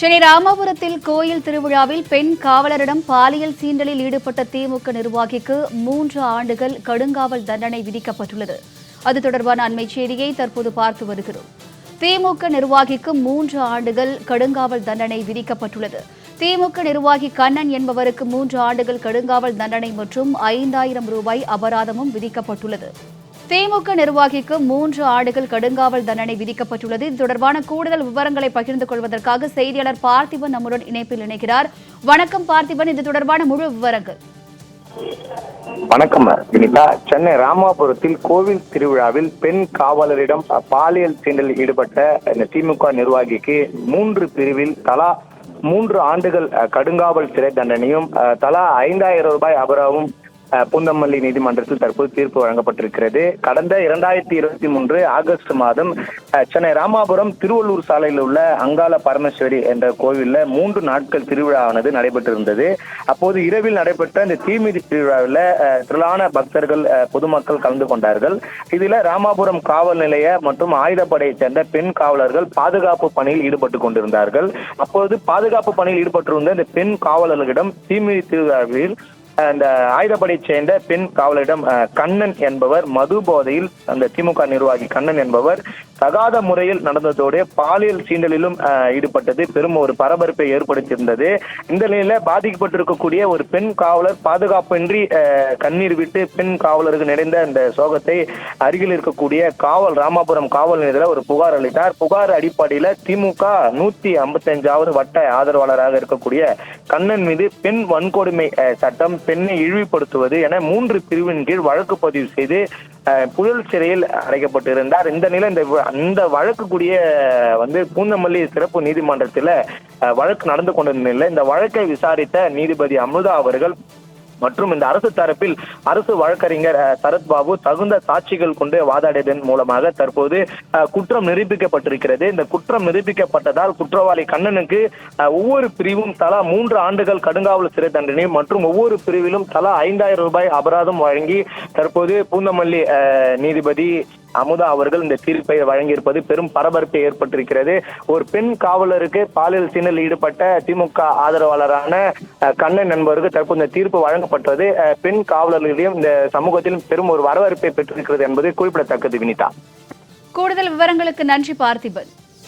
சென்னை ராமபுரத்தில் கோயில் திருவிழாவில் பெண் காவலரிடம் பாலியல் சீண்டலில் ஈடுபட்ட திமுக நிர்வாகிக்கு மூன்று ஆண்டுகள் கடுங்காவல் தண்டனை விதிக்கப்பட்டுள்ளது. அது தொடர்பான அண்மை செய்தியை தற்போது பார்த்து வருகிறோம். திமுக நிர்வாகிக்கு மூன்று ஆண்டுகள் கடுங்காவல் தண்டனை விதிக்கப்பட்டுள்ளது. திமுக நிர்வாகி கண்ணன் என்பவருக்கு மூன்று ஆண்டுகள் கடுங்காவல் தண்டனை மற்றும் ஐந்தாயிரம் ரூபாய் அபராதமும் விதிக்கப்பட்டுள்ளது. திமுக நிர்வாகிக்கு மூன்று ஆண்டுகள் கடுங்காவல் தண்டனை விதிக்கப்பட்டுள்ளது. இது தொடர்பான கூடுதல் விவரங்களை பகிர்ந்து கொள்வதற்காக செய்தியாளர் பார்த்திபன் நம்முடன் இணைப்பில் இணைகிறார். வணக்கம் பார்த்திபன் இது தொடர்பான முழு விவரங்கள். வணக்கம் வினிதா சென்னை ராமாபுரத்தில் கோவில் திருவிழாவில் பெண் காவலரிடம் பாலியல் சீண்டலில் ஈடுபட்ட திமுக நிர்வாகிக்கு மூன்று பிரிவில் தலா மூன்று ஆண்டுகள் அஹ், கடுங்காவல் சிறை தண்டனையும் தலா ஐந்தாயிரம் ரூபாய் அபராவும் பூந்தமல்லி நீதிமன்றத்தில் தற்போது தீர்ப்பு வழங்கப்பட்டிருக்கிறது. கடந்த இரண்டாயிரத்தி இருபத்தி மூன்று ஆகஸ்ட் மாதம் அஹ், சென்னை ராமாபுரம் திருவள்ளூர் சாலையில் உள்ள அங்காள பரமேஸ்வரி என்ற கோவிலில் மூன்று நாட்கள் திருவிழாவானது நடைபெற்றிருந்தது. அப்போது இரவில் நடைபெற்ற இந்த தீமிதி திருவிழாவில் அஹ், திரளான பக்தர்கள் அஹ், பொதுமக்கள் கலந்து கொண்டார்கள். இதுல ராமாபுரம் காவல் நிலைய மற்றும் ஆயுதப்படையைச் சேர்ந்த பெண் காவலர்கள் பாதுகாப்பு பணியில் ஈடுபட்டு கொண்டிருந்தார்கள். அப்போது பாதுகாப்பு பணியில் ஈடுபட்டிருந்த இந்த பெண் காவலர்களிடம் தீமிதி திருவிழாவில் அந்த ஆயுதப்படை சேர்ந்த பெண் காவலரிடம் கண்ணன் என்பவர் மது போதையில் அந்த திமுக நிர்வாகி கண்ணன் என்பவர் தகாத முறையில் நடந்ததோடு பாலியல் சீண்டலிலும் ஈடுபட்டது. பெரும் ஒரு பரபரப்பை ஏற்படுத்தியிருந்தது. இந்த நிலையில பாதிக்கப்பட்டிருக்கக்கூடிய ஒரு பெண் காவலர் பாதுகாப்பின்றி அஹ், கண்ணீர் விட்டு பெண் காவலருக்கு நிறைந்த அந்த சோகத்தை அருகில் இருக்கக்கூடிய காவல் ராமாபுரம் காவல் நிலையத்தில் ஒரு புகார் அளித்தார். புகார் அடிப்படையில் திமுக நூத்தி ஐம்பத்தஞ்சாவது வட்ட ஆதரவாளராக இருக்கக்கூடிய கண்ணன் மீது பெண் வன்கொடுமை சட்டம் பெண்ணை இழிவுபடுத்துவது என மூன்று பிரிவின் கீழ் வழக்கு பதிவு செய்து புழல் சிறையில் அடைக்கப்பட்டிருந்தார். இந்த நிலை இந்த அந்த வழக்கு கூடிய வந்து பூந்தமல்லி சிறப்பு நீதிமன்றத்தில் அஹ், வழக்கு நடந்து கொண்டிருந்த நிலையில் இந்த வழக்கை விசாரித்த நீதிபதி அமுதா அவர்கள் மற்றும் இந்த அரசு தரப்பில் அரசு வழக்கறிஞர் சரத்பாபு தகுந்த சாட்சிகள் கொண்டு வாதாடியதன் மூலமாக தற்போது குற்றம் நிரூபிக்கப்பட்டிருக்கிறது. இந்த குற்றம் நிரூபிக்கப்பட்டதால் குற்றவாளி கண்ணனுக்கு ஒவ்வொரு பிரிவும் தலா மூன்று ஆண்டுகள் கடுங்காவல் சிறை தண்டனை மற்றும் ஒவ்வொரு பிரிவிலும் தலா ஐந்தாயிரம் ரூபாய் அபராதம் வழங்கி தற்போது பூந்தமல்லி நீதிபதி அமுதா அவர்கள் இந்த தீர்ப்பை வழங்கியிருப்பது பெரும் பரபரப்பை ஏற்பட்டிருக்கிறது. ஒரு பெண் காவலருக்கு பாலியல் சீனில் ஈடுபட்ட திமுக ஆதரவாளரான கண்ணன் என்பவருக்கு தற்போது இந்த தீர்ப்பு வழங்கப்பட்டது. அஹ், பெண் காவலர்களிடையும் இந்த சமூகத்திலும் பெரும் ஒரு வரவேற்பை பெற்றிருக்கிறது என்பது குறிப்பிடத்தக்கது வினிதா. கூடுதல் விவரங்களுக்கு நன்றி பார்த்திபன்.